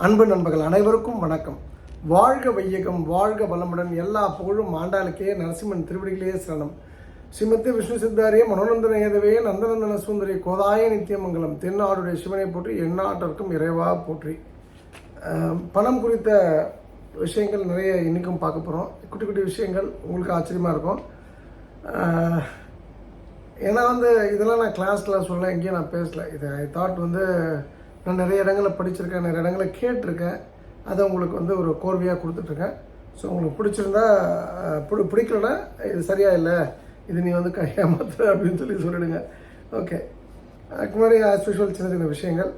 அன்பு நண்பர்கள் அனைவருக்கும் வணக்கம். வாழ்க வையகம் வாழ்க வளமுடன் எல்லா புகழும் ஆண்டாளுக்கே நரசிம்மன் திருவடிகளே சரணம். ஸ்ரீமதி விஷ்ணு சித்தாரிய மனோநந்தன ஏதவே நந்தநந்தன சுந்தரி கோதாய நித்தியமங்கலம் தென்னாடுடைய சிவனை போற்றி எந்நாட்டிற்கும் இறைவா போற்றி. பணம் குறித்த விஷயங்கள் நிறைய இன்றைக்கும் பார்க்க போகிறோம் குட்டி குட்டி விஷயங்கள் உங்களுக்கு ஆச்சரியமாக இருக்கும். ஏன்னா வந்து இதெல்லாம் நான் கிளாஸில் சொல்லலை எங்கேயும் நான் பேசலை. இது ஐ தாட் வந்து நான் நிறைய இடங்களில் படிச்சிருக்கேன் நிறைய இடங்களில் கேட்டிருக்கேன். அதை உங்களுக்கு வந்து ஒரு கோர்வையாக கொடுத்துட்ருக்கேன். ஸோ உங்களுக்கு பிடிச்சிருந்தா பிடி பிடிக்கலன்னா இது சரியாக இல்லை இது நீ வந்து கையாமாத்துற அப்படின்னு சொல்லி சொல்லிடுங்க. ஓகே அதுக்கு முன்னாடி ஆஸ் யூஷுவல் சின்ன சின்ன விஷயங்கள்.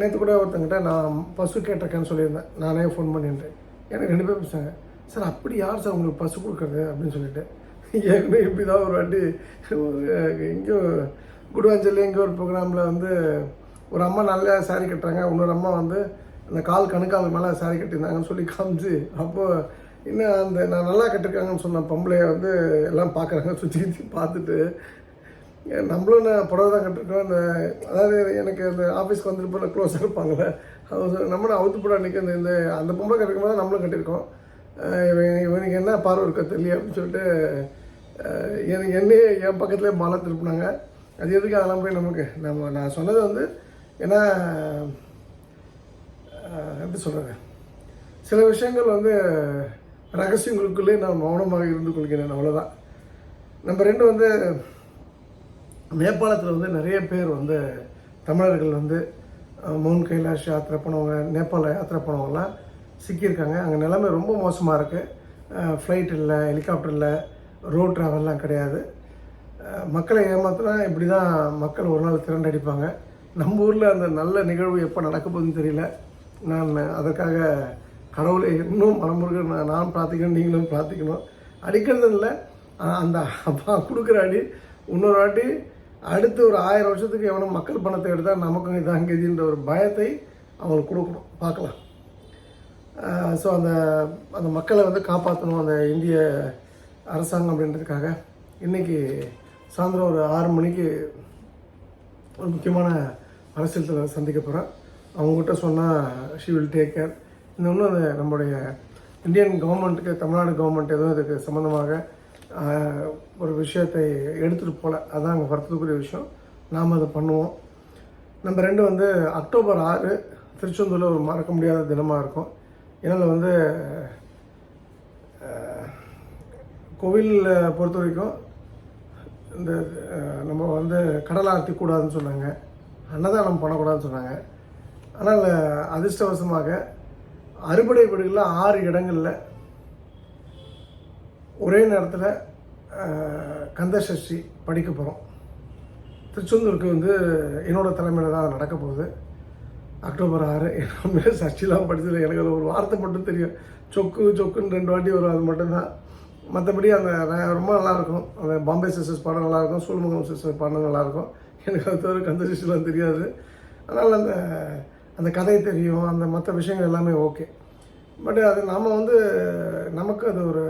நேற்று கூட ஒருத்தங்கிட்ட நான் பசு கேட்டிருக்கேன்னு சொல்லியிருந்தேன். நானே ஃபோன் பண்ணிட்டேன். எனக்கு ரெண்டு பேர் பேசுனாங்க. சார் அப்படி யார் சார் உங்களுக்கு பசு கொடுக்குறது? அப்படின்னு சொல்லிட்டு. ஏற்கனவே இப்படி தான் ஒரு வாட்டி எங்கேயோ குடுவாஞ்சல் எங்கேயோ ஒரு ப்ரோக்ராமில் வந்து ஒரு அம்மா நல்ல saree கட்டுறாங்க இன்னொரு அம்மா வந்து அந்த கால் கணுக்கால் மேலே saree கட்டியிருந்தாங்கன்னு சொல்லி காமிச்சு அப்போது இன்னும் அந்த நான் நல்லா கட்டிருக்காங்கன்னு சொன்ன பொம்பளைய வந்து எல்லாம் பார்க்குறாங்க சுற்றி சுற்றி பார்த்துட்டு. நம்மளும் நான் புடவை தான் கட்டிருக்கோம் அந்த அதாவது எனக்கு அந்த ஆஃபீஸ்க்கு வந்துட்டு போல க்ளோஸாக இருப்பாங்களே அவங்க நம்மளும் அவுத்து போட அன்றைக்கி அந்த இந்த அந்த பொம்பளை கட்டிருக்கும் போது நம்மளும் கட்டியிருக்கோம். இவன் இவனுக்கு என்ன பார்வை இருக்கோ தெரியல அப்படின்னு சொல்லிட்டு எனக்கு என்னையே என் பக்கத்துலேயே மலை திருப்பினாங்க அது எதுக்கு அதெல்லாம் போய் நமக்கு நம்ம நான் சொன்னது வந்து ஏன்னா எப்படி சொல்கிறது சில விஷயங்கள் வந்து ரகசியங்களுக்குள்ளே நான் மௌனமாக இருந்து கொள்கிறேன் அவ்வளோதான் நம்பர் ரெண்டு வந்து நேபாளத்தில் வந்து நிறைய பேர் வந்து தமிழர்கள் வந்து அஹ், மவுண்ட் கைலாஷ் யாத்திரை போனவங்க நேபாள யாத்திரை போனவங்கலாம் சிக்கியிருக்காங்க. அங்கே நிலைமை ரொம்ப மோசமாக இருக்குது ஃப்ளைட் இல்லை ஹெலிகாப்டர் இல்லை ரோட் ட்ராவல்லாம் கிடையாது. மக்களை ஏமாத்தினா இப்படி தான் மக்கள் ஒரு நாள் திரண்டடிப்பாங்க. நம்ம ஊரில் அந்த நல்ல நிகழ்வு எப்போ நடக்க போகுதுன்னு தெரியல. நான் அதற்காக கடவுளை இன்னும் மனமுருக நான் நான் பிரார்த்திக்கணும் நீங்களும் பிரார்த்திக்கணும். அடிக்கிறது இல்லை அந்த அப்பா கொடுக்குற அடி இன்னொரு வாட்டி அடுத்து ஒரு ஆயிரம் வருஷத்துக்கு எவனும் மக்கள் பணத்தை எடுத்தால் நமக்கும் இதான் கதின்ற ஒரு பயத்தை அவங்களுக்கு கொடுக்கணும். பார்க்கலாம். ஸோ அந்த அந்த மக்களை வந்து காப்பாற்றணும் அந்த இந்திய அரசாங்கம் அப்படின்றதுக்காக. இன்றைக்கி சாயந்தரம் ஒரு ஆறு மணிக்கு ஒரு முக்கியமான அரசியல் தலைவர் சந்திக்க போகிறார் அவங்ககிட்ட சொன்னால் ஷி வில் டேக் கேர் இன்னொன்று அது நம்முடைய இந்தியன் கவர்மெண்ட்டுக்கு தமிழ்நாடு கவர்மெண்ட் எதுவும் இதுக்கு சம்மந்தமாக ஒரு விஷயத்தை எடுத்துகிட்டு போகல அதான் அங்கே வருத்தத்துக்குரிய விஷயம். நாம் அதை பண்ணுவோம். நம்ம ரெண்டு வந்து அக்டோபர் ஆறு திருச்செந்தூரில் ஒரு மறக்க முடியாத தினமாக இருக்கும். ஏன்னா வந்து கோவிலில் பொறுத்த வரைக்கும் இந்த நம்ம வந்து கடல் ஆர்த்தி கூடாதுன்னு சொன்னாங்க. அன்னதானம் பண்ணக்கூடாதுன்னு சொன்னாங்க. ஆனால் அதிர்ஷ்டவசமாக அறுபடை வீடுகளில் ஆறு இடங்களில் ஒரே நேரத்தில் கந்த சஷ்டி படிக்க போகிறோம் திருச்செந்தூருக்கு வந்து என்னோடய தலைமையில் தான் நடக்க போகுது. அக்டோபர் ஆறு என்னமே சஷ்டிலாம் படித்ததில்லை எனக்கு அது ஒரு வார்த்தை மட்டும் தெரியும். சொக்கு சொக்குன்னு ரெண்டு வாட்டி வரும் அது மட்டும்தான். மற்றபடி அந்த ரொம்ப நல்லாயிருக்கும் அந்த பாம்பே சிஸ்டர்ஸ் பாடம் நல்லாயிருக்கும் சூழ்முகம் சிஸ்டர்ஸ் பாடம் நல்லாயிருக்கும் எனக்கு அது தவிர கந்த சிஸ்டர்லாம் தெரியாது. அதனால் அந்த அந்த கதை தெரியும் அந்த மற்ற விஷயங்கள் எல்லாமே ஓகே. பட் அது நாம் வந்து நமக்கு அது ஒரு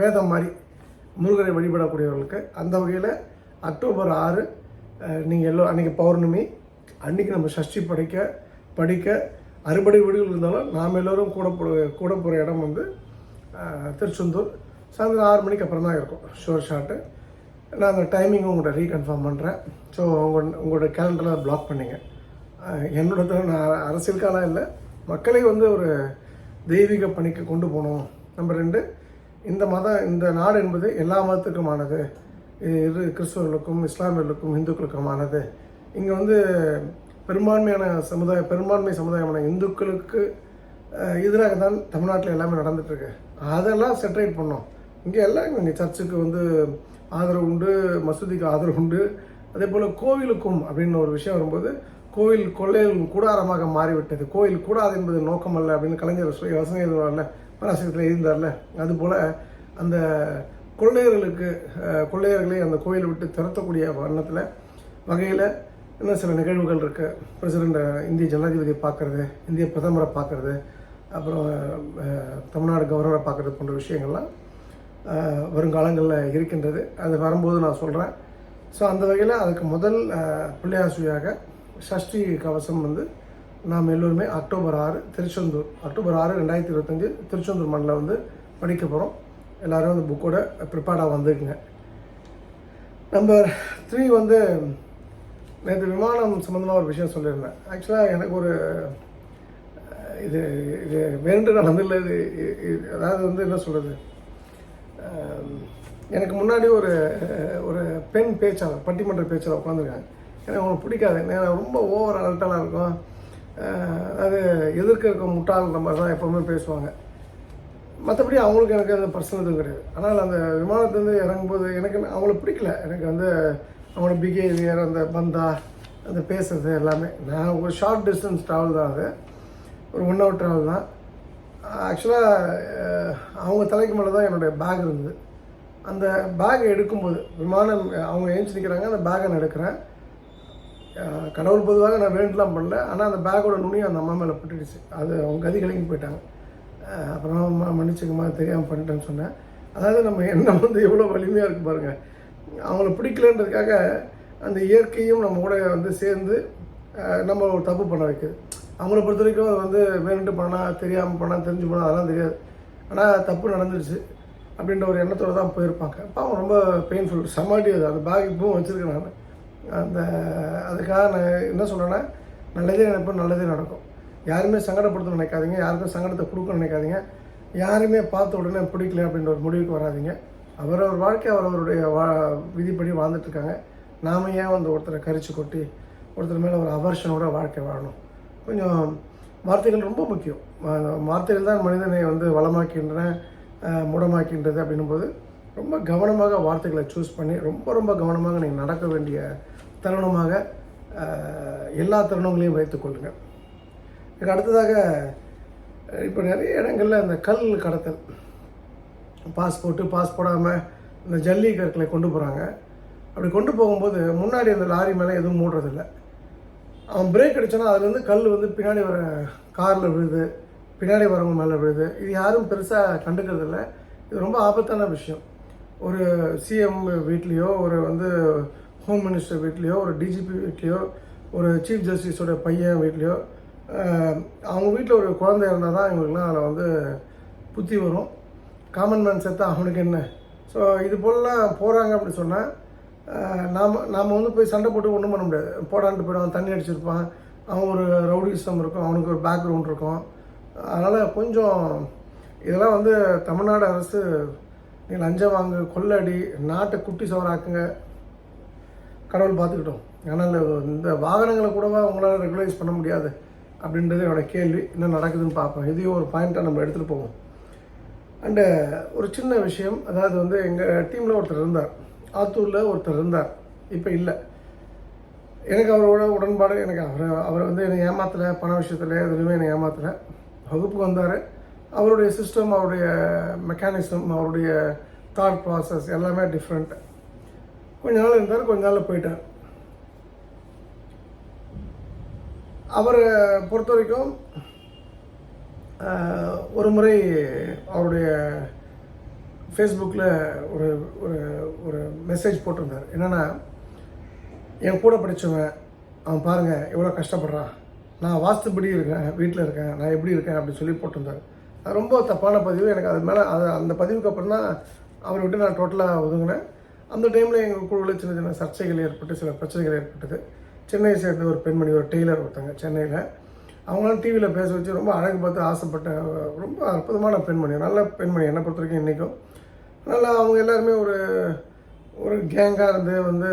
வேதம் மாதிரி முருகரை வழிபடக்கூடியவர்களுக்கு அந்த வகையில் அக்டோபர் ஆறு நீங்கள் எல்லோ அன்றைக்கி பௌர்ணமி அன்றைக்கி நம்ம சஷ்டி படிக்க படிக்க அறுபடை வீடுகள் இருந்தாலும் நாம் எல்லோரும் கூட போ கூட போகிற இடம் வந்து திருச்செந்தூர். சாயந்தரம் ஆறு மணிக்கு அப்புறம் தான் இருக்கும். ஷோர் ஷாட்டு நான் அந்த டைமிங் உங்கள்கிட்ட ரீகன்ஃபார்ம் பண்ணுறேன் ஸோ உங்கள் உங்களோட கேலண்டரில் பிளாக் பண்ணிங்க. என்னோட நான் அரசியலுக்கான இல்லை. மக்களை வந்து ஒரு தெய்வீக பணிக்கு கொண்டு போகணும். நம்பர் ரெண்டு இந்த மதம் இந்த நாடு என்பது எல்லா மதத்துக்குமானது. இது இரு கிறிஸ்தவர்களுக்கும் இஸ்லாமியர்களுக்கும் இந்துக்களுக்குமானது. இங்கே வந்து பெரும்பான்மையான சமுதாய பெரும்பான்மை சமுதாயமான இந்துக்களுக்கு எதிராக தான் தமிழ்நாட்டில் எல்லாமே நடந்துகிட்ருக்கு அதெல்லாம் செட்டரேட் பண்ணோம் இங்கே எல்லாம் இங்கே சர்ச்சுக்கு வந்து ஆதரவு உண்டு மசூதிக்கு ஆதரவு உண்டு. அதே போல் கோவிலுக்கும் அப்படின்னு ஒரு விஷயம் வரும்போது கோவில் கொள்ளையில் கூடாரமாக மாறிவிட்டது. கோயில் கூடாது என்பது நோக்கம் அல்ல அப்படின்னு கலைஞர் சொல்லி வசனம் எழுதுவார்ல பராசகத்தில் இருந்தார்ல அதுபோல் அந்த கொள்ளையர்களுக்கு கொள்ளையர்களை அந்த கோயிலை விட்டு திறத்தக்கூடிய வண்ணத்தில் வகையில் இன்னும் சில நிகழ்வுகள் இருக்குது பிரசிடண்ட் இந்திய ஜனாதிபதியை பார்க்குறது இந்திய பிரதமரை பார்க்குறது அப்புறம் தமிழ்நாடு கவர்னரை பார்க்குறது போன்ற விஷயங்கள்லாம் வருங்காலங்களில் இருக்கின்றது. அது வரும்போது நான் சொல்கிறேன் ஸோ அந்த வகையில் அதுக்கு முதல் அஹ், ஷஷ்டி சஷ்டி கவசம் வந்து நாம் எல்லோருமே அக்டோபர் ஆறு திருச்செந்தூர். அக்டோபர் ஆறு ரெண்டாயிரத்தி இருபத்தஞ்சு திருச்செந்தூர் மண்ணில் வந்து படிக்க போகிறோம் எல்லோரும் அந்த புக்கோட ப்ரிப்பேர்டாக வந்துக்குங்க. நம்பர் த்ரீ வந்து நேற்று விமானம் சம்மந்தமாக ஒரு விஷயம் சொல்லியிருந்தேன். ஆக்சுவலாக எனக்கு ஒரு இது இது வேண்டு நடந்தில்ல இது அதாவது வந்து என்ன சொல்கிறது எனக்கு முன்னாடி ஒரு ஒரு பெண் பேச்சாளர் பட்டிமன்ற பேச்சாளர் உட்காந்துருக்காங்க எனக்கு அவங்களுக்கு பிடிக்காது. ஏன்னா ரொம்ப ஓவர் அல்ட்டலாக இருக்கும். அது எதிர்க்க இருக்க முட்டாள்ன்ற மாதிரி தான் எப்போவுமே பேசுவாங்க. மற்றபடி அவங்களுக்கு எனக்கு அந்த பர்சனல் எதுவும் கிடையாது. ஆனால் அந்த விமானத்துலேருந்து இறங்கும்போது எனக்கு அவங்கள பிடிக்கல. எனக்கு வந்து அவங்களோட பிஹேவியர் அந்த பந்தா அந்த பேசுறது எல்லாமே. நான் ஒரு ஷார்ட் டிஸ்டன்ஸ் ட்ராவல் தான் அது. ஒரு ஒன் ஹவர் ட்ராவல் தான். ஆக்சுவலாக அவங்க தலைக்கு மேலே தான் என்னுடைய பேக் இருந்தது. அந்த பேக்கை எடுக்கும்போது விமானம் அவங்க ஏஞ்சி நிற்கிறாங்க அந்த பேக்கை நான் எடுக்கிறேன். கடவுள் பொதுவாக நான் வேண்டலாம் பண்ணல. ஆனால் அந்த பேக்கோட நுனி அந்த அம்மா மேலே பட்டுடுச்சு. அது அவங்க கதி கலங்கி போயிட்டாங்க. அப்புறம் அம்மா மன்னிச்சுக்கம்மா தெரியாமல் பண்ணிட்டேன்னு சொன்னேன். அதாவது நம்ம எண்ணம் வந்து எவ்வளோ வலிமையாக இருக்கு பாருங்கள் அவங்கள பிடிக்கலன்றதுக்காக அந்த இயற்கையும் நம்ம கூட வந்து சேர்ந்து நம்ம ஒரு தப்பு பண்ண வைக்குது. அவங்கள பொறுத்த வரைக்கும் அது வந்து வேணுட்டு பண்ணால் தெரியாமல் பண்ணால் தெரிஞ்சு போனால் அதெல்லாம் தெரியாது. ஆனால் தப்பு நடந்துடுச்சு அப்படின்ற ஒரு எண்ணத்தோடு தான் போயிருப்பாங்க. பாவம் ரொம்ப பெயின்ஃபுல் சமாடி அது. அந்த பேக் இப்பவும் வச்சுருக்கேன் நான். அந்த அதுக்காக நான் என்ன சொல்கிறேன்னா நல்லதே நினைப்பேன் நல்லதே நடக்கும். யாருமே சங்கடப்படுத்த நினைக்காதீங்க. யாருக்கும் சங்கடத்தை கொடுக்க நினைக்காதீங்க. யாருமே பார்த்த உடனே பிடிக்கல அப்படின்ற ஒரு முடிவுக்கு வராதிங்க. அவரவர் வாழ்க்கை அவரவருடைய வா விதிப்படி வாழ்ந்துட்டுருக்காங்க நாம ஏன் வந்து ஒருத்தரை கரிச்சு கொட்டி ஒருத்தர் மேலே ஒரு அவர்ஷனோட வாழ்க்கை வாழணும்? கொஞ்சம் வார்த்தைகள் ரொம்ப முக்கியம். வார்த்தைகள் தான் மனிதனை வந்து வளமாக்கின்றன மூடமாக்கின்றது முடமாக்கின்றது ரொம்ப கவனமாக வார்த்தைகளை சூஸ் பண்ணி ரொம்ப ரொம்ப கவனமாக நீங்கள் நடக்க வேண்டிய தருணமாக எல்லா தருணங்களையும் வைத்துக்கொள்ளுங்கள் இதுக்கு அடுத்ததாக இப்போ நிறைய இடங்களில் அந்த கல் கடத்தல் பாஸ்போர்ட்டு பாஸ் போடாமல் இந்த ஜல்லி கற்களை கொண்டு போகிறாங்க அப்படி கொண்டு போகும்போது முன்னாடி அந்த லாரி மேலே எதுவும் மூடுறதில்ல. அவன் பிரேக் அடித்தோன்னா அதுலேருந்து கல் வந்து பின்னாடி வர காரில் விழுது பின்னாடி வரவங்க மேலே விழுது. இது யாரும் பெருசாக கண்டுக்கிறதில்ல. இது ரொம்ப ஆபத்தான விஷயம். ஒரு சிஎம் வீட்லேயோ ஒரு வந்து ஹோம் மினிஸ்டர் வீட்லேயோ ஒரு டிஜிபி வீட்லேயோ ஒரு சீஃப் ஜஸ்டிஸோட பையன் வீட்லேயோ அவங்க வீட்டில் ஒரு குழந்தை இருந்தால் தான் இவங்களுக்குலாம் அதில் வந்து புத்தி வரும். காமன் மேன் செத்தா அவனுக்கு என்ன? ஸோ இது போலலாம் போகிறாங்க அப்படி சொன்னால் நாம் நாம் வந்து போய் சண்டை போட்டு ஒன்றும் பண்ண முடியாது. போடான்ட்டு போயிடுவான் தண்ணி அடிச்சிருப்பான். அவன் ஒரு ரவுடிசம் இருக்கும் அவனுக்கு ஒரு பேக்ரவுண்ட் இருக்கும். அதனால் கொஞ்சம் இதெல்லாம் வந்து தமிழ்நாடு அரசு நீ லஞ்சம் வாங்க கொள்ளடி நாட்டை குட்டி சவராக்குங்க. கடவுள் பார்த்துக்கிட்டோம். ஆனால் இந்த வாகனங்களை கூடவா உங்களால் ரெகுலைஸ் பண்ண முடியாது அப்படின்றது என்னோட கேள்வி. என்ன நடக்குதுன்னு பார்ப்போம். இதையும் ஒரு பாயிண்ட்டாக நம்ம எடுத்துகிட்டு போவோம். அண்டு ஒரு சின்ன விஷயம் அதாவது வந்து எங்கள் டீமில் ஒருத்தர் இருந்தார். ஆத்தூரில் ஒருத்தர் இருந்தார். இப்போ இல்லை. எனக்கு அவரோட உடன்பாடு எனக்கு அவர் அவர் வந்து என்னை ஏமாத்தலை பண விஷயத்தில் எதுலையுமே என்னை ஏமாத்தலை. வகுப்புக்கு வந்தார். அவருடைய சிஸ்டம் அவருடைய மெக்கானிசம் அவருடைய தாட் ப்ராசஸ் எல்லாமே டிஃப்ரெண்ட் கொஞ்ச நாள் இருந்தார் கொஞ்ச நாளில் போயிட்டார். அவரை பொறுத்த வரைக்கும் ஒரு முறை அவருடைய ஃபேஸ்புக்கில் ஒரு ஒரு ஒரு மெசேஜ் போட்டிருந்தார். என்னென்னா என் கூட படித்தவன் அவன் பாருங்கள் எவ்வளோ கஷ்டப்படுறான். நான் வாஸ்துபடி இருக்கேன் வீட்டில் இருக்கேன் நான் எப்படி இருக்கேன் அப்படின்னு சொல்லி போட்டிருந்தார். அது ரொம்ப தப்பான பதிவு. எனக்கு அது மேலே அது அந்த பதிவுக்கு அப்புறம் தான் அவரை விட்டு நான் டோட்டலாக ஒதுங்கினேன். அந்த டைமில் எங்கள் குழுவில் சின்ன சின்ன சர்ச்சைகள் ஏற்பட்டு சில பிரச்சனைகள் ஏற்பட்டது. சென்னையை சேர்ந்த ஒரு பெண்மணி ஒரு டெய்லர் ஒருத்தங்க சென்னையில். அவங்களாம் டிவியில் பேச வச்சு ரொம்ப அழகு பார்த்து ஆசைப்பட்ட ரொம்ப அற்புதமான பெண்மணி. நல்ல பெண்மணி. என்னை பொறுத்த வரைக்கும் இன்றைக்கும் நல்லா அவங்க எல்லாருமே ஒரு ஒரு கேங்காக இருந்து வந்து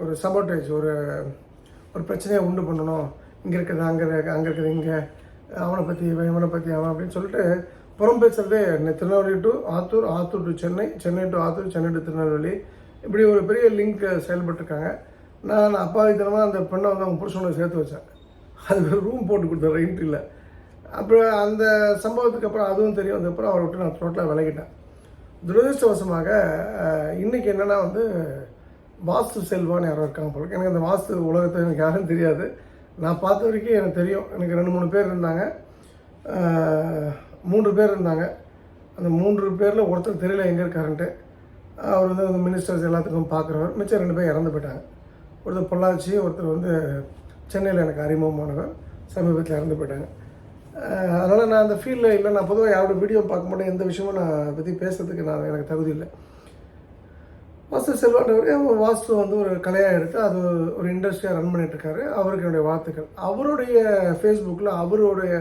ஒரு சபோட்டேஜ் ஒரு ஒரு பிரச்சனையை உண்டு பண்ணணும். இங்கே இருக்கிறது அங்கே அங்கே இருக்குது இங்கே. அவனை பற்றி இவன் இவனை பற்றி அவன் அப்படின்னு சொல்லிட்டு புறம் பேசுகிறதே Tirunelveli to Attur Attur to Chennai Chennai to Attur Chennai to Tirunelveli. இப்படி ஒரு பெரிய லிங்க் செயல்பட்டுருக்காங்க. நான் அப்பாவித்தனமாக அந்த பெண்ணை வந்து அவங்க புருஷனோட சேர்த்து வச்சேன். அது ரூம் போட்டு கொடுத்தேன் ரெண்ட் அப்புறம் அந்த சம்பவத்துக்கு அப்புறம் அதுவும் தெரியும். அதுக்கப்புறம் அவரை விட்டு நான் டோட்டலாக விலகிட்டேன். துரதிருஷ்டவசமாக இன்றைக்கி என்னென்னா என்னன்னா வந்து வாஸ்து செல்வான்னு யாரோ இருக்காங்க போல எனக்கு அந்த வாஸ்து உலகத்தை எனக்கு யாரும் தெரியாது. நான் பார்த்த வரைக்கும் எனக்கு தெரியும். எனக்கு ரெண்டு மூணு பேர் இருந்தாங்க. மூன்று பேர் இருந்தாங்க. அந்த மூன்று பேரில் ஒருத்தர் தெரியல எங்கே இருக்காருன்ட்டு அவர் வந்து அந்த மினிஸ்டர்ஸ் எல்லாத்துக்கும் பார்க்குறவர் மிச்சம் ரெண்டு பேர் இறந்து போயிட்டாங்க. ஒருத்தர் பொள்ளாச்சி ஒருத்தர் வந்து சென்னையில் எனக்கு அறிமுகமானவர். சமீபத்தில் இறந்து போயிட்டாங்க. அதனால் நான் அந்த ஃபீல்டில் இல்லை நான் பொதுவாக யாரோட வீடியோ பார்க்க மாட்டேன் எந்த விஷயமும் நான் அதை பற்றி பேசுறதுக்கு நான் எனக்கு தகுதி இல்லை. வாஸ்து ஒரு வாஸ்து வந்து ஒரு கலையாக எடுத்து அது ஒரு இண்டஸ்ட்ரியாக ரன் பண்ணிகிட்ருக்காரு அவருக்கு என்னுடைய வாழ்த்துக்கள். அவருடைய ஃபேஸ்புக்கில் அவருடைய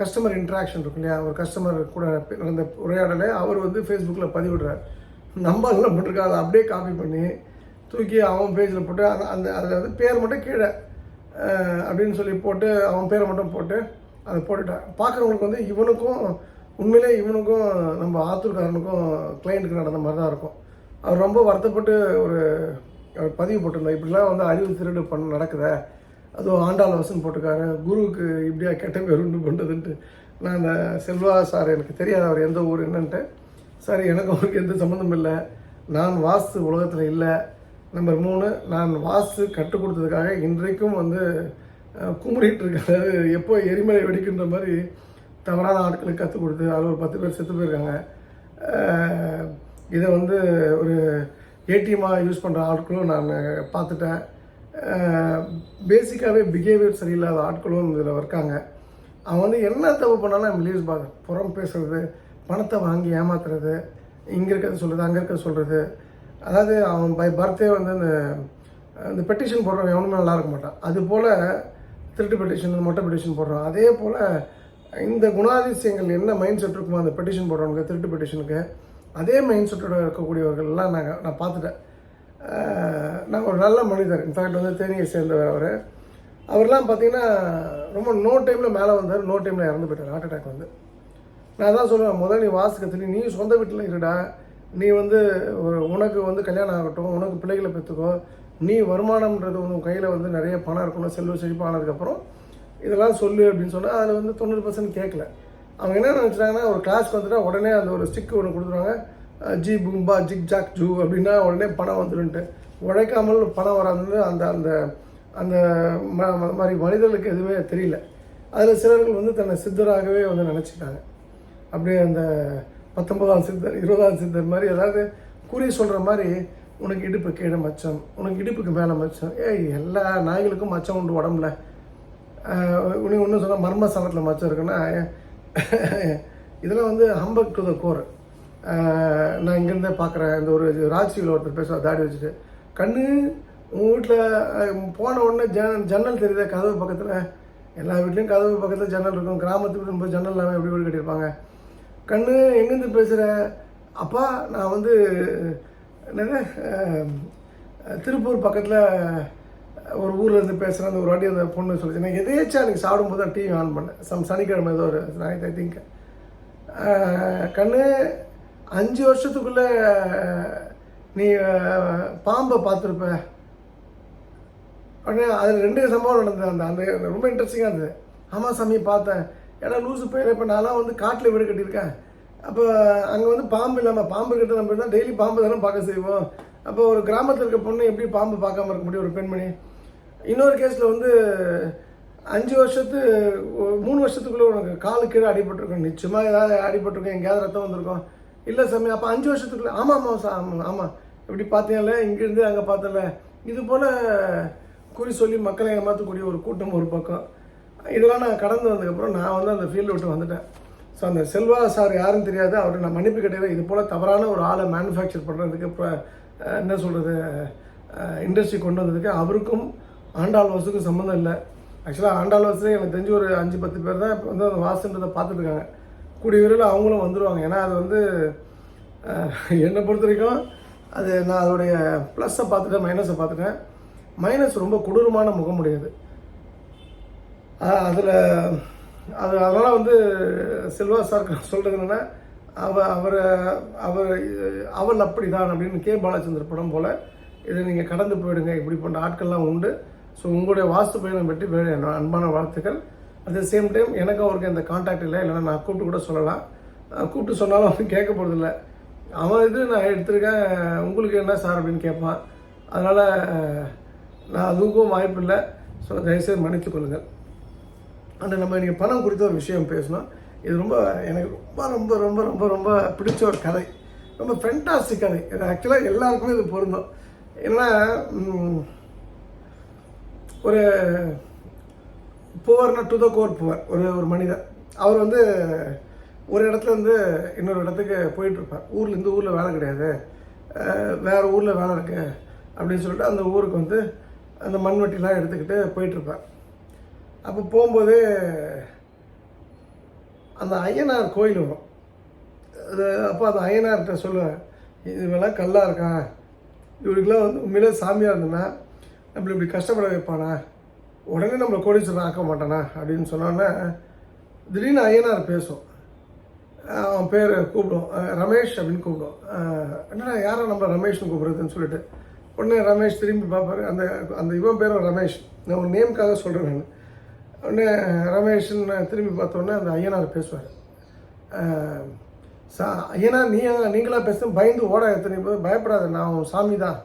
கஸ்டமர் இன்ட்ராக்ஷன் இருக்கும் இல்லையா? ஒரு கஸ்டமர் கூட நடந்த உரையாடலை அவர் வந்து ஃபேஸ்புக்கில் பதிவிடுறார். நம்ம எல்லாம் போட்டிருக்கா அதை அப்படியே காப்பி பண்ணி தூக்கி அவன் பேஜில் போட்டு அந்த அந்த அதில் வந்து பேர் மட்டும் கீழே அப்படின்னு சொல்லி போட்டு அவன் பேரை மட்டும் போட்டு அதை போட்டுட்டேன் பார்க்குறவங்களுக்கு வந்து இவனுக்கும் உண்மையிலே இவனுக்கும் நம்ம ஆத்தூர்காரனுக்கும் கிளைண்ட்டுக்கு நடந்த மாதிரி தான் இருக்கும். அவர் ரொம்ப வருத்தப்பட்டு ஒரு பதிவு போட்டிருந்தார். இப்படிலாம் வந்து அறிவு திருடு பண்ண நடக்குத. அதுவும் ஆண்டாள் வசன் போட்டிருக்காரு. குருவுக்கு இப்படியா கெட்ட பேர் உண்டு பண்ணுறதுன்ட்டு நான் அந்த செல்வா சார் எனக்கு தெரியாது அவர் எந்த ஊர் என்னன்ட்டு. சார் எனக்கு அவருக்கு எந்த சம்மந்தம் இல்லை. நான் வாஸ்து உலகத்தில் இல்லை. நம்பர் மூணு நான் வாஸ்து கற்றுக் கொடுத்ததுக்காக இன்றைக்கும் வந்து கும்பிட்டு இருக்காங்க அதாவது எப்போ எரிமலை வெடிக்கின்ற மாதிரி தவறாத ஆட்களுக்கு கற்றுக் கொடுத்து அதில் ஒரு பத்து பேர் செத்து போயிருக்காங்க. இதை வந்து ஒரு ஏடிஎம்மாக யூஸ் பண்ணுற ஆட்களும் நான் பார்த்துட்டேன். பேசிக்காகவே பிஹேவியர் சரியில்லாத ஆட்களும் இதில் இருக்காங்க. அவன் வந்து என்ன தப்பு பண்ணாலும் அவன் லீவ்ஸ் புறம் பேசுறது பணத்தை வாங்கி ஏமாத்துறது இங்கே இருக்கிறது சொல்கிறது அங்கே இருக்கிறது சொல்கிறது அதாவது அவன் பை பர்த்டே வந்து அந்த அந்த பெட்டிஷன் போடுறவன் எவனுமே நல்லா இருக்க மாட்டான். அது போல் திருட்டு பெட்டிஷன் மொட்டை பெட்டிஷன் போடுறோம். அதே போல் இந்த குணாதிசயங்கள் என்ன மைண்ட் செட் இருக்குமோ அந்த பெட்டிஷன் போடுறவனுக்கு திருட்டு பெட்டிஷனுக்கு அதே மைண்ட் செட்டோட இருக்கக்கூடியவர்கள்லாம் நாங்கள் நான் பார்த்துட்டேன். நாங்கள் நான் ஒரு நல்ல மனிதர். இன்ஃபேக்ட் வந்து தேனியை சேர்ந்தவர் அவர். அவர்லாம் பார்த்தீங்கன்னா ரொம்ப நோ டைமில் மேலே வந்தார். நோ டைமில் இறந்து போயிட்டார். ஹார்ட் அட்டாக் வந்து. நான் தான் சொல்லுவேன் முதல் நீ வாசு நீ சொந்த வீட்டில் இருடா. நீ வந்து ஒரு உனக்கு வந்து கல்யாணம் ஆகட்டும். உனக்கு பிள்ளைகளை பெற்றுக்கோ நீ வருமானம்ன்றது உன் கையில் வந்து நிறைய பணம் இருக்கணும் செல்வ செழிப்பு ஆனதுக்கப்புறம் இதெல்லாம் சொல்லு அப்படின்னு சொன்னால் அதில் வந்து தொண்ணூறு பர்சன்ட் கேட்கல. அவங்க என்ன நினச்சிட்டாங்கன்னா ஒரு கிளாஸ்க்கு வந்துட்டால் உடனே அந்த ஒரு ஸ்டிக் ஒன்று கொடுத்துருவாங்க. ஜி பும்பா ஜிக் ஜாக் ஜூ அப்படின்னா உடனே பணம் வந்துடுன்ட்டு உழைக்காமல் பணம் வராதுன்னு அந்த அந்த அந்த ம- மாதிரி மனிதர்களுக்கு எதுவுமே தெரியல. அதில் சிலர்கள் வந்து தன்னை சித்தராகவே வந்து நினச்சிட்டாங்க. அப்படியே அந்த பத்தொன்பதாம் சித்தர் இருபதாம் சித்தர் மாதிரி ஏதாவது குறி சொல்கிற மாதிரி உனக்கு இடுப்பு கீழே மச்சம் உனக்கு இடுப்புக்கு மேலே மச்சம். ஏய் எல்லா நாய்களுக்கும் மச்சம் உண்டு உடம்புல. நீ ஒன்றும் சொன்னால் மர்ம சவரத்தில் மச்சம் இருக்குன்னா இதெல்லாம் வந்து ஹம்பக் டு த கோர். நான் இங்கேருந்தே பார்க்குறேன் இந்த ஒரு ராஜ்சியில் ஒருத்தர் பேசுவார் தாடி வச்சுட்டு. கண்ணு உங்கள் வீட்டில் போன உடனே ஜன் ஜன்னல் தெரியுதா? கதவு பக்கத்தில். எல்லா வீட்லேயும் கதவு பக்கத்தில் ஜன்னல் இருக்கும். கிராமத்து வீடு ஜன்னல் இல்லாமல் எப்படி வீடு கட்டியிருப்பாங்க. கண்ணு எங்கேருந்து பேசுகிற அப்பா நான் வந்து என்னது திருப்பூர் பக்கத்தில் ஒரு ஊரில் இருந்து பேசுகிறேன் அந்த ஒரு வாட்டி அந்த பொண்ணு சொல்லிச்சு. நான் எதையாச்சும் எனக்கு சாப்பிடும்போது தான் டிவி ஆன் பண்ணேன். சம் சனிக்கிழமை ஏதோ ஒரு நைட் ஐ திங்க் கண்ணு அஞ்சு வருஷத்துக்குள்ளே நீ பாம்பை பார்த்துருப்ப. உடனே அதில் ரெண்டு சம்பவம் நடந்தது அந்த அந்த ரொம்ப இன்ட்ரெஸ்டிங்காக இருந்தது. ஆமாம் சாமி பார்த்தேன். ஏன்னா லூசு பையன் இப்போ நான்லாம் வந்து காட்டில் வீடு கட்டியிருக்கேன். அப்போ அங்கே வந்து பாம்பு இல்லாமல் பாம்பு கிட்ட நம்ம தான் டெய்லி பாம்பு தானே பார்க்க செய்வோம். அப்போ ஒரு கிராமத்தில் இருக்க பொண்ணு எப்படி பாம்பு பார்க்காம இருக்க முடியும்? ஒரு பெண்மணி. இன்னொரு கேஸில் வந்து அஞ்சு வருஷத்து மூணு வருஷத்துக்குள்ளே உனக்கு காலு கீழே அடிபட்டிருக்கோம். நிச்சயமாக ஏதாவது அடிபட்டிருக்கோம். எங்கேயாவது ரத்தம் வந்திருக்கும். இல்லை சாமி அப்போ அஞ்சு வருஷத்துக்குள்ள ஆமாம் ஆமாம் சார் ஆமாம் ஆமாம் இப்படி பார்த்தீங்கல்ல இங்கேருந்து அங்கே பார்த்தல இது போல் குறி சொல்லி மக்களை ஏமாற்றக்கூடிய ஒரு கூட்டம் ஒரு பக்கம். இதெல்லாம் நான் கடந்து வந்ததுக்கப்புறம் நான் வந்து அந்த ஃபீல்டு விட்டு வந்துட்டேன். ஸோ அந்த செல்வா சார் யாருன்னு தெரியாது. அவர்கிட்ட நான் மன்னிப்பு கிடையாது இது போல் தவறான ஒரு ஆளை மேனுஃபேக்சர் பண்ணுறதுக்கு இப்போ என்ன சொல்கிறது இண்டஸ்ட்ரி கொண்டு வந்ததுக்கு அவருக்கும் ஆண்டாள் வாசுக்கும் சம்மந்தம் இல்லை. ஆக்சுவலாக ஆண்டாள் வாசலே எனக்கு தெரிஞ்சு ஒரு அஞ்சு பத்து பேர் தான் இப்போ வந்து அந்த வாசுன்றதை பார்த்துட்ருக்காங்க. கூடிய விரைவில் அவங்களும் வந்துடுவாங்க ஏன்னா அது வந்து என்னை பொறுத்த வரைக்கும் அது நான் அதோடைய ப்ளஸ்ஸை பார்த்துட்டேன் மைனஸை பார்த்துட்டேன். மைனஸ் ரொம்ப கொடூரமான முகமுடையது அதில் அது அதனால் வந்து செல்வா சார் சொல்கிறது என்னென்னா அவ அவரை அவர் அவள் அப்படிதான் அப்படின்னு கே. பாலச்சந்தர் படம் போல் இதை நீங்கள் கடந்து போயிடுங்க இப்படி போன்ற ஆட்கள்லாம் உண்டு. ஸோ உங்களுடைய வாஸ்து பயணம் பற்றி வேறு அன்பான வாழ்த்துக்கள். அட் த சேம் டைம் எனக்கு அவருக்கு இந்த காண்டாக்ட் இல்லை. இல்லைன்னா நான் கூப்பிட்டு கூட சொல்லலாம். கூப்பிட்டு சொன்னாலும் அவன் கேட்க போகிறதில்ல அவன் இது நான் எடுத்திருக்கேன். உங்களுக்கு என்ன சார் அப்படின்னு கேட்பான். அதனால் நான் அதுக்கும் வாய்ப்பு இல்லை. ஸோ தயவுசெய்து மன்னித்துக் கொள்ளுங்கள். அந்த நம்ம இன்றைக்கி பணம் குறித்த ஒரு விஷயம் பேசணும் இது ரொம்ப எனக்கு ரொம்ப ரொம்ப ரொம்ப ரொம்ப ரொம்ப பிடிச்ச ஒரு கதை. ரொம்ப ஃபென்டாஸ்டிக் கதை. இது ஆக்சுவலாக எல்லாருக்குமே இது பொருந்தும். ஏன்னா ஒரு புவர்னா டு த கோர் புவர். ஒரு ஒரு மனிதர். அவர் வந்து ஒரு இடத்துல இருந்து இன்னொரு இடத்துக்கு போயிட்டுருப்பார். ஊரில் இந்த ஊரில் வேலை கிடையாது. வேறு ஊரில் வேலை இருக்கு. அப்படின்னு சொல்லிட்டு அந்த ஊருக்கு வந்து அந்த மண்வெட்டிலாம் எடுத்துக்கிட்டு போயிட்டுருப்பார். அப்போ போகும்போது அந்த ஐயனார் கோயில் வரும். அது அப்போ அந்த ஐயனார்கிட்ட சொல்லுவேன் இதுவெல்லாம் கல்லாக இருக்கா? இவருக்கெல்லாம் வந்து உண்மையிலே சாமியாக இருந்ததுன்னா நம்மளை இப்படி கஷ்டப்பட வைப்பானா? உடனே நம்மளை கோடீஸ்வரன் ஆக்க மாட்டானா? அப்படின்னு சொன்னோன்னே திடீர்னு ஐயனார் பேசும். அவன் பேர் கூப்பிடும். ரமேஷ் அப்படின்னு கூப்பிடும். என்னடா யாரை நம்ம ரமேஷ்னு கூப்பிடுறதுன்னு சொல்லிட்டு. உடனே ரமேஷ் திரும்பி பார்ப்பாரு. அந்த அந்த இவன் பேரும் ரமேஷ். நான் ஒரு நேம்க்காக சொல்கிறேன் நான். உடனே ரமேஷ்னு திரும்பி பார்த்தோன்னே அந்த ஐயனார் பேசுவார். சா ஐயனா நீ நீங்களாக பேசுறது பயந்து ஓட எத்தனை பேர் பயப்படாத நான் சாமி தான்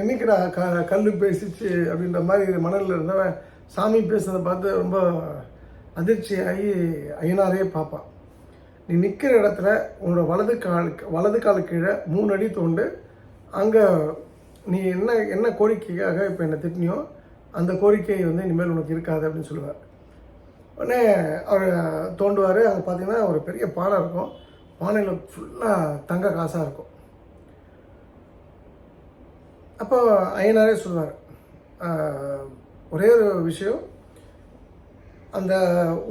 என்னைக்குடா க கல் பேசிச்சு அப்படின்ற மாதிரி மணலில் இருந்தவன் சாமி பேசுனதை பார்த்து ரொம்ப அதிர்ச்சியாகி ஐயனாரே பார்ப்பான் நீ நிற்கிற இடத்துல உன்னோட வலது கால் வலது கால் கீழே மூணு அடி தோண்டு அங்கே நீ என்ன என்ன கோரிக்கைக்காக இப்போ என்னை திட்டினியோ அந்த கோரிக்கை வந்து இனிமேல் உனக்கு இருக்காது அப்படின்னு சொல்லுவார். உடனே அவர் தோண்டுவார். அங்கே பார்த்தீங்கன்னா ஒரு பெரிய பானை இருக்கும். பானையில் ஃபுல்லாக தங்க காசாக இருக்கும். அப்போ ஐயனாரே சொல்லுவார் ஒரே ஒரு விஷயம். அந்த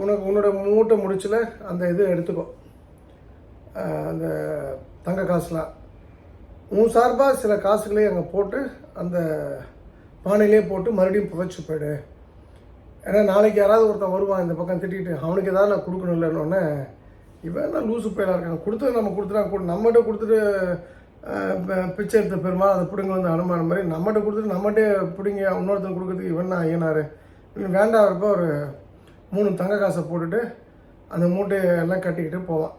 உனக்கு உன்னோட மூட்டை முடிச்சில் அந்த இது எடுத்துக்கோ. அந்த தங்க காசுலாம். உன் சார்பாக சில காசுகளையும் அங்கே போட்டு அந்த பானையிலே போட்டு மறுபடியும் புதைச்சி போயிடு. ஏன்னா நாளைக்கு யாராவது ஒருத்தன் வருவான் இந்த பக்கம் திட்டிட்டு அவனுக்கு ஏதாவது நான் கொடுக்கணும் இல்லைன்னொன்னே இவன் என்ன லூசு பயிலாக இருக்காங்க கொடுத்தது நம்ம கொடுத்துட்டா கொடு நம்மகிட்ட கொடுத்துட்டு பிச்சை எடுத்த பெருமாள் அதை பிடுங்க வந்து அனுமானம் மாதிரி நம்மகிட்ட கொடுத்துட்டு நம்மகிட்டே பிடிங்க இன்னொருத்தன் கொடுக்கறதுக்கு இவன் தான் ஐயனார்? வேண்டாம் இருப்போ ஒரு மூணு தங்க காசை போட்டுட்டு அந்த மூட்டையை எல்லாம் கட்டிக்கிட்டு போவான்.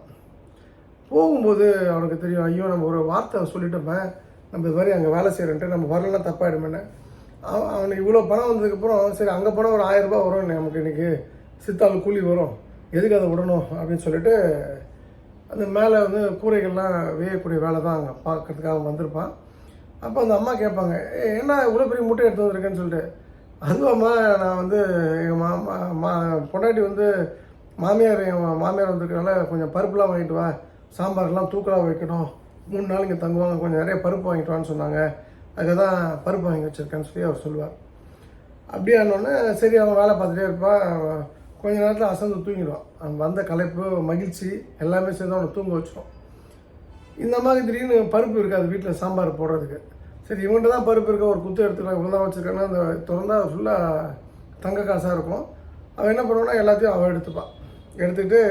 போகும்போது அவனுக்கு தெரியும் ஐயோ நம்ம ஒரு வார்த்தை சொல்லிட்டோமே நம்ம இது மாதிரி அங்கே வேலை செய்கிறேன்ட்டு நம்ம வரலன்னா தப்பாயிடுமேன்னு. அவன் அவனுக்கு இவ்வளோ பணம் வந்ததுக்கப்புறம் சரி அங்கே போனால் ஒரு ஆயிரம் வரும் நமக்கு இன்றைக்கி சித்தாள் கூலி வரும். எதுக்கு அதை விடணும் அப்படின்னு சொல்லிட்டு அந்த மேலே வந்து கூரைகள்லாம் வேயக்கூடிய வேலை தான் அங்கே பார்க்கறதுக்காக அவன் வந்திருப்பான். அப்போ அந்த அம்மா கேட்பாங்க என்ன இவ்வளோ பெரிய முட்டை எடுத்து வந்திருக்கேன்னு சொல்லிட்டு? அதுவாம்மா நான் வந்து எங்கள் மாமா மா பொண்டாட்டி வந்து மாமியார் என் மாமியார் வந்திருக்கனால கொஞ்சம் பருப்புலாம் வாங்கிட்டு வா சாம்பார்லாம் தூக்கலாக வைக்கணும் மூணு நாள் இங்கே தங்குவாங்க கொஞ்சம் நிறைய பருப்பு வாங்கிட்டு வான்னு சொன்னாங்க. அங்கே தான் பருப்பு வாங்கி வச்சுருக்கேன்னு சொல்லி அவர் சொல்லுவார். அப்படியே ஆனோடனே சரி அவன் வேலை பார்த்துட்டே இருப்பான் கொஞ்ச நேரத்தில் அசந்து தூங்கிடுவான். அவன் வந்த களைப்பு மகிழ்ச்சி எல்லாமே சேர்ந்து அவனை தூங்க வச்சிடும் இந்த மாதிரி திடீர்னு பருப்பு இருக்காது வீட்டில் சாம்பார் போடுறதுக்கு. சரி இவன்கிட்ட தான் பருப்பு இருக்க? ஒரு குத்து எடுத்துக்கலாம். இவ்வளோ தான் வச்சுருக்காங்கன்னா அந்த திறந்தா ஃபுல்லாக தங்க காசாக இருக்கும். அவன் என்ன பண்ணுவான்னா எல்லாத்தையும் அவள் எடுத்துப்பான். எடுத்துக்கிட்டு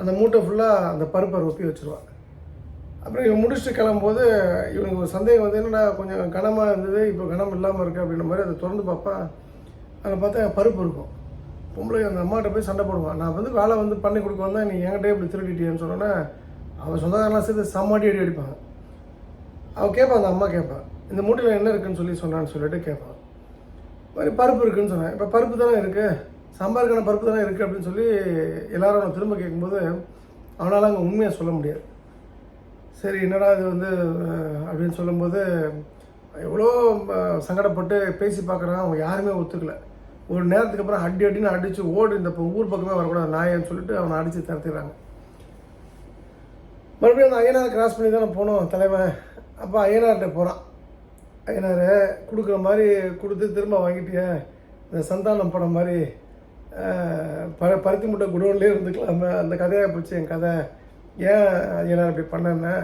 அந்த மூட்டை ஃபுல்லாக அந்த பருப்பை ரொப்பி வச்சுருவான். அப்புறம் இவன் முடிச்சுட்டு கிளம்பும்போது இவனுக்கு ஒரு சந்தேகம் வந்து என்னடா கொஞ்சம் கனமாக இருந்தது இப்போ கனம் இல்லாமல் இருக்குது அப்படின்ற மாதிரி அதை திறந்து பார்ப்பா அதில் பார்த்தா பருப்பு இருக்கும். பொம்பளை அந்த அம்மாட்ட போய் சண்டை போடுவான் நான் வந்து வேலை வந்து பண்ணி கொடுக்க வந்தால் நீ என்கிட்டயே இப்படி திருடிட்டியேன்னு சொன்னோன்னே அவன் சொந்தக்காரெல்லாம் சேர்த்து சம்மாடி அடி அடிப்பாங்க. அவன் கேட்பான் அந்த அம்மா கேட்பான் இந்த மூட்டையில் என்ன இருக்குன்னு சொல்லி சொன்னான்னு சொல்லிட்டு கேட்பான் மாதிரி பருப்பு இருக்குன்னு சொன்னேன். இப்போ பருப்பு தானே இருக்குது சாம்பாருக்கான பருப்பு தானே இருக்குது அப்படின்னு சொல்லி எல்லாரும் அவனை திரும்ப கேட்கும்போது அவனால் அங்கே உண்மையை சொல்ல முடியாது. சரி என்னடா இது வந்து அப்படின்னு சொல்லும்போது எவ்வளோ சங்கடப்பட்டு பேசி பார்க்குறான் அவன் யாருமே ஒத்துக்கல. ஒரு நேரத்துக்கு அப்புறம் அடி அடின்னு அடித்து ஓடு இந்த ஊர் பக்கமே வரக்கூடாது நாயன்னு சொல்லிட்டு அவனை அடித்து தரத்திடுறாங்க மறுபடியும் அந்த ஐயனார் கிராஸ் பண்ணி தானே போனோம் தலைவன் அப்போ ஐயனார்கிட்ட போகிறான் ஐயனார் கொடுக்குற மாதிரி கொடுத்து திரும்ப வாங்கிட்டிய இந்த சந்தானம் படம் மாதிரி ப பருத்தி முட்டை குடோன்லேயே இருந்துக்கலாமே அந்த கதையாக போச்சு என் கதை. ஏன் ஐயனார் இப்படி பண்ணேன்னா?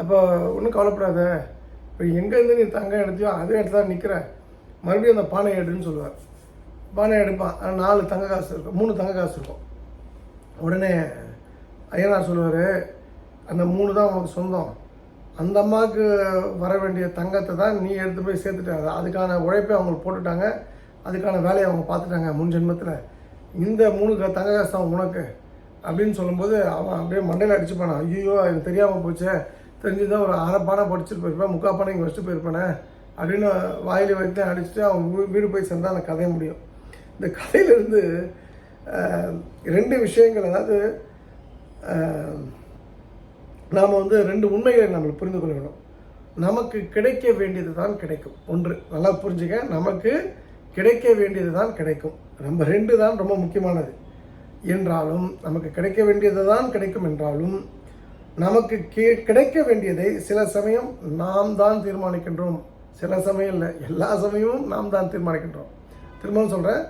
அப்போ ஒன்றும் கவலைப்படாத. இப்போ எங்கேருந்து நீ தங்கம் எடுத்தியோ அதே இடத்துல தான் நிற்கிற மறுபடியும் அந்த பானை எடுன்னு சொல்லுவார். பானை எடுப்பான். ஆனால் நாலு தங்க காசு இருக்கும். மூணு தங்க காசு இருக்கும். உடனே ஐயனார் சொல்லுவார் அந்த மூணு தான் உனக்கு சொந்தம். அந்த அம்மாவுக்கு வர வேண்டிய தங்கத்தை தான் நீ எடுத்து போய் சேர்த்துட்டாங்க அதுக்கான உழைப்பை அவங்க போட்டுட்டாங்க. அதுக்கான வேலையை அவங்க பார்த்துட்டாங்க முன் ஜென்மத்தில். இந்த மூணு தங்க காசு தான் உனக்கு. அப்படின்னு சொல்லும்போது அவன் அப்படியே மண்டையில் அடிச்சுப்பானா. ஐயோ எனக்கு தெரியாமல் போச்சே. தெரிஞ்சுதான் ஒரு அரை பானை படிச்சுட்டு போயிருப்பேன். முக்கால் பானை இங்கே வச்சுட்டு போயிருப்பானே. அப்படின்னு வாயில் வைத்து அடிச்சுட்டு அவன் வீடு போய் சேர்ந்தால் அந்த கதை முடியும். இந்த கதையிலேருந்து ரெண்டு விஷயங்கள் அதாவது நாம் வந்து ரெண்டு உண்மைகளை நம்ம புரிந்து கொள்ள வேணும் நமக்கு கிடைக்க வேண்டியது தான் கிடைக்கும். ஒன்று நல்லா புரிஞ்சுக்க. நமக்கு கிடைக்க வேண்டியது தான் கிடைக்கும். நம்ம ரெண்டு தான் ரொம்ப முக்கியமானது. என்றாலும் நமக்கு கிடைக்க வேண்டியது தான் கிடைக்கும் என்றாலும் நமக்கு கே கிடைக்க வேண்டியதை சில சமயம் நாம் தான் தீர்மானிக்கின்றோம். சில சமயம் இல்லை எல்லா சமயமும் நாம் தான் தீர்மானிக்கின்றோம். திரும்பவும் சொல்கிறேன்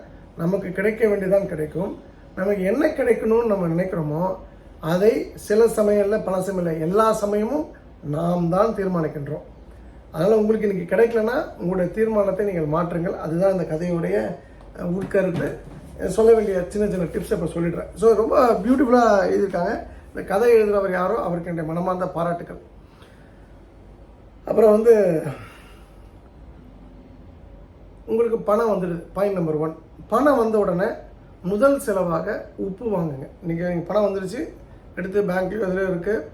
நமக்கு கிடைக்க வேண்டியதான் கிடைக்கும். நமக்கு என்ன கிடைக்கணும்னு நம்ம நினைக்கிறோமோ அதை சில சமயங்களில் பல சமயம் இல்லை எல்லா சமயமும் நாம் தான் தீர்மானிக்கின்றோம். அதனால் உங்களுக்கு இன்றைக்கி கிடைக்கலன்னா உங்களுடைய தீர்மானத்தை நீங்கள் மாற்றுங்கள். அதுதான் இந்த கதையுடைய உட்கருத்து. சொல்ல வேண்டிய சின்ன சின்ன டிப்ஸை இப்போ சொல்லிடுறேன். ஸோ ரொம்ப பியூட்டிஃபுல்லாக எழுதியிருக்காங்க. இந்த கதை எழுதுகிறவர் யாரோ? அவருக்கு என்னுடைய மனமார்ந்த பாராட்டுக்கள். அப்புறம் வந்து உங்களுக்கு பணம் வந்துடுது. பாயிண்ட் நம்பர் ஒன் பணம் வந்த உடனே முதல் செலவாக உப்பு வாங்குங்க. நீங்கள் நீங்கள் பணம் வந்துடுச்சு எடுத்து பேங்க்லேயும் அதில் இருக்குது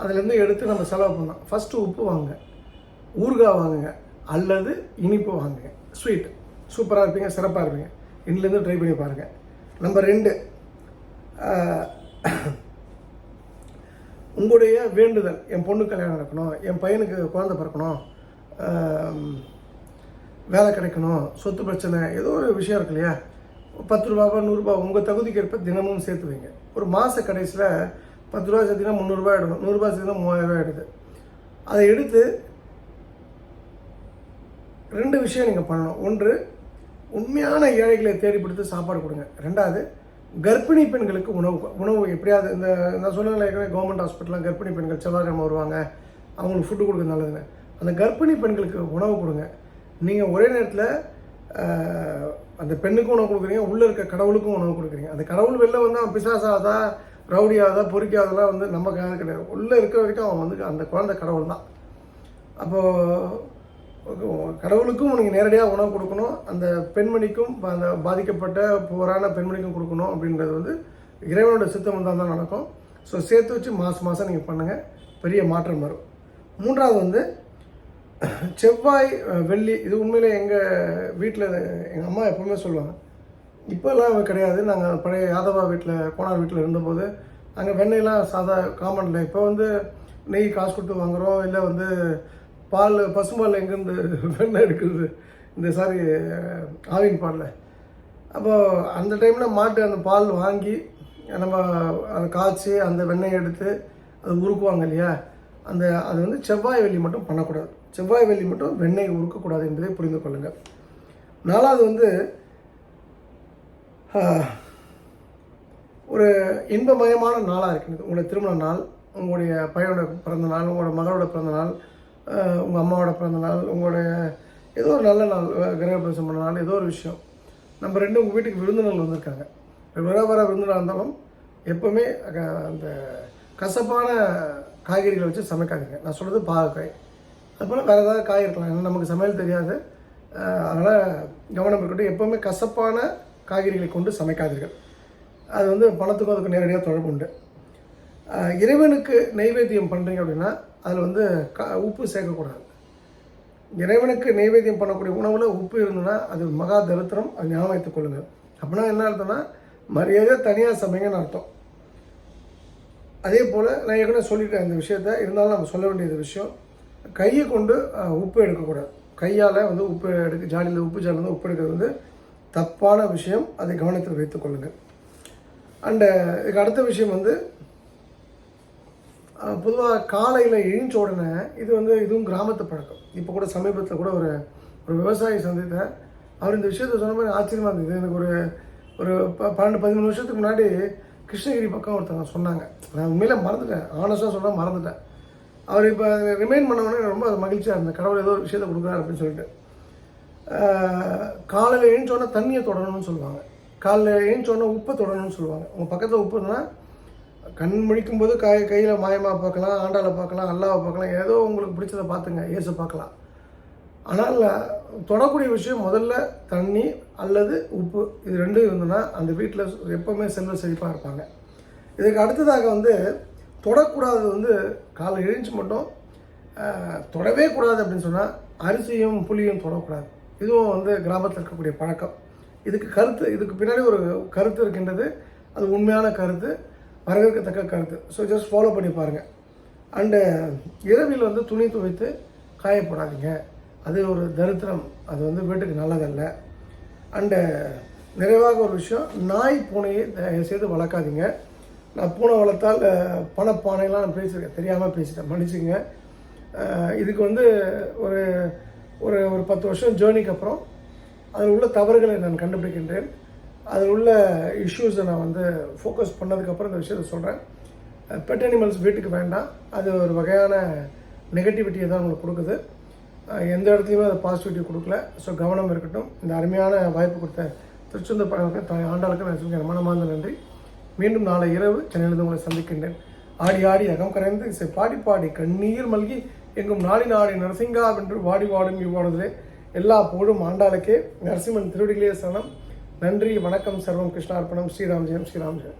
அதுலேருந்து எடுத்து நம்ம செலவு பண்ணோம் ஃபஸ்ட்டு உப்பு வாங்குங்க. ஊறுகாய் வாங்குங்க. அல்லது இனிப்பு வாங்குங்க. ஸ்வீட் சூப்பராக இருப்பீங்க. சிறப்பாக இருப்பீங்க. இன்னிலேருந்து ட்ரை பண்ணி பாருங்கள் நம்பர் ரெண்டு உங்களுடைய வேண்டுதல் என் பொண்ணு கல்யாணம் நடக்கணும் என் பையனுக்கு குழந்தை பிறக்கணும் வேலை கிடைக்கணும் சொத்து பிரச்சனை ஏதோ ஒரு விஷயம் இருக்கு இல்லையா? பத்து ரூபாவோ நூறுரூபா உங்கள் தகுதிக்கு ஏற்ப தினமும் சேர்த்து வைங்க. ஒரு மாத கடைசியில் பத்து ரூபா சேர்த்தினா முந்நூறுரூபா ஆகிடும் நூறுரூபா சேர்த்தினா மூவாயிரம் ரூபாய் ஆகிடுது அதை எடுத்து ரெண்டு விஷயம் நீங்கள் பண்ணணும். ஒன்று உண்மையான ஏழைகளை தேடிப்படுத்து சாப்பாடு கொடுங்க. ரெண்டாவது கர்ப்பிணி பெண்களுக்கு உணவு உணவு எப்படியாவது இந்த நான் சொன்னேன் ஏற்கனவே கவர்மெண்ட் ஹாஸ்பிட்டலாம் கர்ப்பிணி பெண்கள் செவ்வாய்க்கிழமை வருவாங்க. அவங்களுக்கு ஃபுட்டு கொடுக்க நல்லதுங்க அந்த கர்ப்பிணி பெண்களுக்கு உணவு கொடுங்க. நீங்கள் ஒரே நேரத்தில் அந்த பெண்ணுக்கும் உணவு கொடுக்குறீங்க உள்ளே இருக்க கடவுளுக்கும் உணவு கொடுக்குறீங்க. அந்த கடவுள் வெளில வந்து அவன் பிசாசாதா ரவுடியாதா பொறிக்காதெல்லாம் வந்து நம்ம கிடையாது. உள்ளே இருக்க வரைக்கும் அவன் வந்து அந்த குழந்தை கடவுள் தான் அப்போது கடவுளுக்கும் நீங்கள் நேரடியாக உணவு கொடுக்கணும். அந்த பெண்மணிக்கும் அந்த பாதிக்கப்பட்ட போரான பெண்மணிக்கும் கொடுக்கணும் அப்படின்றது வந்து இறைவனோட சித்தம் வந்தால் தான் நடக்கும். ஸோ சேர்த்து வச்சு மாதம் மாதம் நீங்கள் பண்ணுங்கள் பெரிய மாற்றம் வரும். மூன்றாவது வந்து செவ்வாய் வெள்ளி இது உண்மையில் எங்கள் வீட்டில் எங்கள் அம்மா எப்பவுமே சொல்லுவாங்க. இப்போல்லாம் கிடையாது. நாங்கள் பழைய யாதவா வீட்டில் கோனார் வீட்டில் இருந்தபோது அங்கே வெண்ணெயெல்லாம் சாதா காமனில் இப்போ வந்து நெய் காசு கொடுத்து வாங்குகிறோம் இல்லை வந்து பால் பசும்பால் எங்கேருந்து வெண்ணெய் எடுக்கிறது இந்த சாரி ஆவின் பாலில். அப்போது அந்த டைமில் மாட்டு அந்த பால் வாங்கி நம்ம அதை காய்ச்சி அந்த வெண்ணெய் எடுத்து அது உருக்குவாங்க இல்லையா? அந்த அது வந்து செவ்வாய் வெள்ளி மட்டும் பண்ணக்கூடாது. செவ்வாய் வெள்ளி மட்டும் வெண்ணெய் உருக்கக்கூடாது என்பதை புரிந்து கொள்ளுங்கள். நாலாவது வந்து ஒரு இன்பமயமான நாளாக இருக்கிறது உங்களுடைய திருமண நாள் உங்களுடைய பையனோட பிறந்த நாள் உங்களோட மகளோட பிறந்த நாள் உங்கள் அம்மாவோட பிறந்த நாள் உங்களுடைய ஏதோ ஒரு நல்ல நாள் கிரகப்பிரவேசம் பண்ண நாள் ஏதோ ஒரு விஷயம். நம்ம ரெண்டு உங்கள் வீட்டுக்கு விருந்தினர் வந்திருக்காங்க. வர வர விருந்தினர் இருந்தாலும் எப்போவுமே அந்த கசப்பான காய்கறிகளை வச்சு சமைக்காதீங்க. நான் சொல்கிறது பாகக்காய் அதுபோல் வேறு ஏதாவது காய் இருக்கலாம். ஏன்னா நமக்கு சமையல் தெரியாது. அதனால் கவனம் இருக்கட்டும். எப்போவுமே கசப்பான காய்கறிகளை கொண்டு சமைக்காதீர்கள். அது வந்து பணத்துக்கும் அதுக்கு நேரடியாக தொடர்பு உண்டு. இறைவனுக்கு நைவேத்தியம் பண்ணுறீங்க அப்படின்னா அதில் வந்து க உப்பு சேர்க்கக்கூடாது. இறைவனுக்கு நைவேத்தியம் பண்ணக்கூடிய உணவில் உப்பு இருந்ததுன்னா அது மகா தரித்திரம் அது ஞாபகம் வைத்துக் கொள்ளுங்கள். அப்படின்னா என்ன அர்த்தம்னா மரியாதை தனியாக சமைங்கன்னு அர்த்தம். அதே போல் நான் ஏற்கனவே சொல்லிட்டேன் இந்த விஷயத்த. இருந்தாலும் நம்ம சொல்ல வேண்டியது விஷயம் கையை கொண்டு உப்பு எடுக்கக்கூடாது. கையால் வந்து உப்பு எடுக்க ஜாலியில் உப்பு ஜாலியில் உப்பு எடுக்கிறது வந்து தப்பான விஷயம். அதை கவனத்தில் வைத்துக்கொள்ளுங்கள் அண்டு இதுக்கு அடுத்த விஷயம் வந்து பொதுவாக காலையில் எழுந்த உடனே இது வந்து இதுவும் கிராமத்து பழக்கம். இப்போ கூட சமீபத்தில் கூட ஒரு ஒரு விவசாயி சந்தித்தேன். அவர் இந்த விஷயத்த சொன்ன மாதிரி ஆச்சரியமாக இருந்தது. எனக்கு ஒரு ஒரு ப பன்னெண்டு பதிமூணு வருஷத்துக்கு முன்னாடி கிருஷ்ணகிரி பக்கம் ஒருத்தவங்க சொன்னாங்க. நான் உண்மையில மறந்துட்டேன். ஆனஸ்டாக சொன்னால் மறந்துட்டேன். அவர் இப்போ ரிமைண்ட் பண்ணவொடனே ரொம்ப அது மகிழ்ச்சியாக இருந்தேன் கடவுள் ஏதோ ஒரு விஷயத்தை கொடுக்குறாரு அப்படின்னு சொல்லிட்டு. காலையில் எழுந்தோடனே தண்ணியை தொடரணும்னு சொல்லுவாங்க. காலையில் எழுந்தோடனே உப்பை தொடரணும்னு சொல்லுவாங்க. உங்கள் பக்கத்தில் உப்புனா கண் முழிக்கும் போது கை கையில் மாயமாக பார்க்கலாம் ஆண்டாளை பார்க்கலாம் அல்லாவை பார்க்கலாம் ஏதோ உங்களுக்கு பிடிச்சதை பார்த்துங்க ஏசு பார்க்கலாம். ஆனால் தொடக்கூடிய விஷயம் முதல்ல தண்ணி அல்லது உப்பு. இது ரெண்டும் இருந்ததுன்னா அந்த வீட்டில் எப்போவுமே செல்வ செழிப்பாக இருப்பாங்க. இதுக்கு அடுத்ததாக வந்து தொடக்கூடாதது வந்து காலை எழுந்து மட்டும் தொடவே கூடாது அப்படின்னு சொன்னால் அரிசியும் புளியும் தொடக்கூடாது. இதுவும் வந்து கிராமத்தில் இருக்கக்கூடிய பழக்கம். இதுக்கு கருத்து இதுக்கு பின்னாடி ஒரு கருத்து இருக்கின்றது. அது உண்மையான கருத்து. வரவேற்கத்தக்க கருத்து. ஸோ ஜஸ்ட் ஃபாலோ பண்ணி பாருங்கள் அண்டு uh, இரவில் வந்து துணி துவைத்து காயப்படாதீங்க. அது ஒரு தரித்திரம். அது வந்து வீட்டுக்கு நல்லதல்ல. அண்டு uh, நிறைவாக ஒரு விஷயம் நாய் பூனையை செய்து வளர்க்காதீங்க. நான் பூனை வளர்த்தால் uh, பணப்பானைலாம் நான் பேசியிருக்கேன். தெரியாமல் பேசிட்டேன். மன்னிச்சுங்க. இதுக்கு வந்து ஒரு ஒரு ஒரு பத்து வருஷம் ஜேர்னிக்கு அப்புறம் அதில் உள்ள தவறுகளை நான் கண்டுபிடிக்கின்றேன். அதில் உள்ள இஷ்யூஸை நான் வந்து ஃபோக்கஸ் பண்ணதுக்கப்புறம் இந்த விஷயத்தை சொல்கிறேன் பெட் அனிமல்ஸ் வீட்டுக்கு வேண்டாம். அது ஒரு வகையான நெகட்டிவிட்டியை தான் உங்களுக்கு கொடுக்குது. எந்த இடத்துலையுமே அது பாசிட்டிவிட்டி கொடுக்கல. ஸோ கவனம் இருக்கட்டும். இந்த அருமையான வாய்ப்பு கொடுத்த திருச்செந்தூர் பழங்களுக்கு தாய் ஆண்டாளுக்கு நான் சொல்கிறேன் மனமார்ந்த நன்றி. மீண்டும் நாளை இரவு சென்னையிலிருந்து உங்களை சந்திக்கின்றேன். ஆடி ஆடி அகம் கரைந்து இசை பாடி பாடி கண்ணீர் மல்கி எங்கும் நாடி நாடி நரசிங்கா என்று வாடி வாடும் இவ்வாடுதலே எல்லா புகழும் ஆண்டாளுக்கே. நரசிம்மன் திருவடிகளே சனம் நன்றி வணக்கம் சர்வம் கிருஷ்ணார்ப்பணம் ஸ்ரீராம் ஜெயம் ஸ்ரீராம் ஜெயம்.